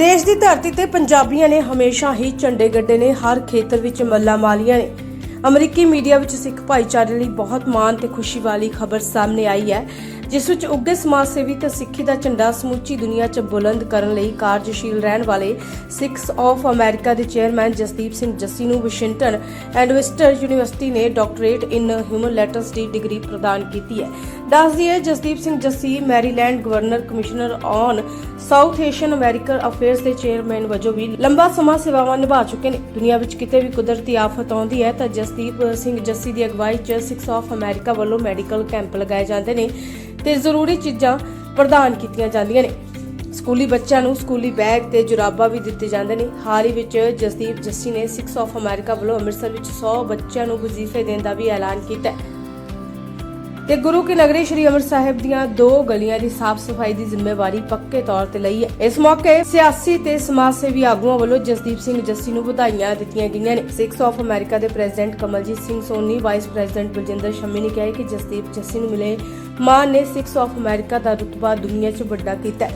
ਦੇਸ਼ ਦੀ ਧਰਤੀ ਤੇ ਪੰਜਾਬੀਆਂ ਨੇ ਹਮੇਸ਼ਾ ਹੀ ਝੰਡੇ ਗੱਡੇ ਨੇ ਹਰ ਖੇਤਰ ਵਿੱਚ ਮੱਲਾ ਮਾਲੀਆਂ ਨੇ। ਅਮਰੀਕੀ ਮੀਡੀਆ ਵਿੱਚ ਸਿੱਖ ਭਾਈਚਾਰੇ ਲਈ ਬਹੁਤ ਮਾਣ ਤੇ ਖੁਸ਼ੀ ਵਾਲੀ ਖਬਰ ਸਾਹਮਣੇ ਆਈ ਹੈ। ਜਿਸ ਵਿੱਚ ਉੱਗੇ ਸਮਾਜ ਸੇਵੀ ਤੇ ਸਿੱਖੀ ਦਾ ਝੰਡਾ ਸਮੁੱਚੀ ਦੁਨੀਆ 'ਚ ਬੁਲੰਦ ਕਰਨ ਲਈ ਕਾਰਜਸ਼ੀਲ ਰਹਿਣ ਵਾਲੇ ਸਿੱਖਸ ਆਫ ਅਮਰੀਕਾ ਦੇ ਚੇਅਰਮੈਨ ਜਸਦੀਪ ਸਿੰਘ ਜੱਸੀ ਨੂੰ ਵਾਸ਼ਿੰਗਟਨ ਐਂਡ ਵੈਸਟਰ ਯੂਨੀਵਰਸਿਟੀ ਨੇ ਡਾਕਟਰੇਟ ਇਨ ਹਿਊਮਨ ਲੈਟਰਸ ਦੀ ਡਿਗਰੀ ਪ੍ਰਦਾਨ ਕੀਤੀ ਹੈ। ਦੱਸਦੀ ਹੈ Jasdeep Singh Jassi Maryland governor commissioner on South Asian American affairs ਦੇ ਚੇਅਰਮੈਨ ਵਜੋਂ ਵੀ ਲੰਬਾ ਸਮਾਂ ਸੇਵਾਵਾਂ ਨਿਭਾ ਚੁੱਕੇ ਨੇ। ਦੁਨੀਆ ਵਿੱਚ ਕਿਤੇ ਵੀ ਕੁਦਰਤੀ ਆਫਤ ਆਉਂਦੀ ਹੈ ਤਾਂ ਜਸਦੀਪ ਸਿੰਘ ਜੱਸੀ ਦੀ ਅਗਵਾਈ 'ਚ ਸਿਕਸ ਆਫ ਅਮਰੀਕਾ ਵੱਲੋਂ ਮੈਡੀਕਲ ਕੈਂਪ ਲਗਾਏ ਜਾਂਦੇ ਨੇ। ਤੇ ਜ਼ਰੂਰੀ ਚੀਜ਼ਾਂ ਪ੍ਰਦਾਨ ਕੀਤੀਆਂ ਜਾਂਦੀਆਂ ਨੇ। ਸਕੂਲੀ ਬੱਚਿਆਂ ਨੂੰ ਸਕੂਲੀ ਬੈਗ ਤੇ ਜੁਰਾਬਾਂ ਵੀ ਦਿੱਤੇ ਜਾਂਦੇ ਨੇ। ਹਾਲ ਹੀ ਵਿੱਚ ਜਸਦੀਪ ਜੱਸੀ ਨੇ ਸਿਕਸ ਆਫ ਅਮਰੀਕਾ ਵੱਲੋਂ ਅੰਮ੍ਰਿਤਸਰ ਵਿੱਚ 100 ਬੱਚਿਆਂ ਨੂੰ ਵਜ਼ੀਫੇ ਦੇਣ ਦਾ ਵੀ ਐਲਾਨ ਕੀਤਾ ਹੈ। ਤੇ ਗੁਰੂ ਕੀ ਨਗਰੀ ਸ਼੍ਰੀ ਅੰਮ੍ਰਿਤਸਰ ਸਾਹਿਬ ਦੀਆਂ ਦੋ ਗਲੀਆਂ ਦੀ ਸਾਫ਼ ਸਫ਼ਾਈ ਦੀ ਜ਼ਿੰਮੇਵਾਰੀ ਪੱਕੇ ਤੌਰ ਤੇ ਲਈ ਹੈ। ਇਸ ਮੌਕੇ ਸਿਆਸੀ ਤੇ ਸਮਾਜ ਸੇਵੀ ਆਗੂਆਂ ਵੱਲੋਂ ਜਸਦੀਪ ਸਿੰਘ ਜੱਸੀ ਨੂੰ ਵਧਾਈਆਂ ਦਿੱਤੀਆਂ ਗਈਆਂ ਨੇ। ਸਿਕਸ ਆਫ ਅਮਰੀਕਾ ਦੇ president Kamaljit Singh Soni, vice president Baljinder Shami ਨੇ ਕਿਹਾ ਕਿ ਜਸਦੀਪ ਜੱਸੀ ਨੂੰ ਮਿਲੇ ਮਾਨ ਨੇ ਸਿਕਸ ਆਫ ਅਮਰੀਕਾ ਦਾ ਰੁਤਬਾ ਦੁਨੀਆ 'ਚ ਵੱਡਾ ਕੀਤਾ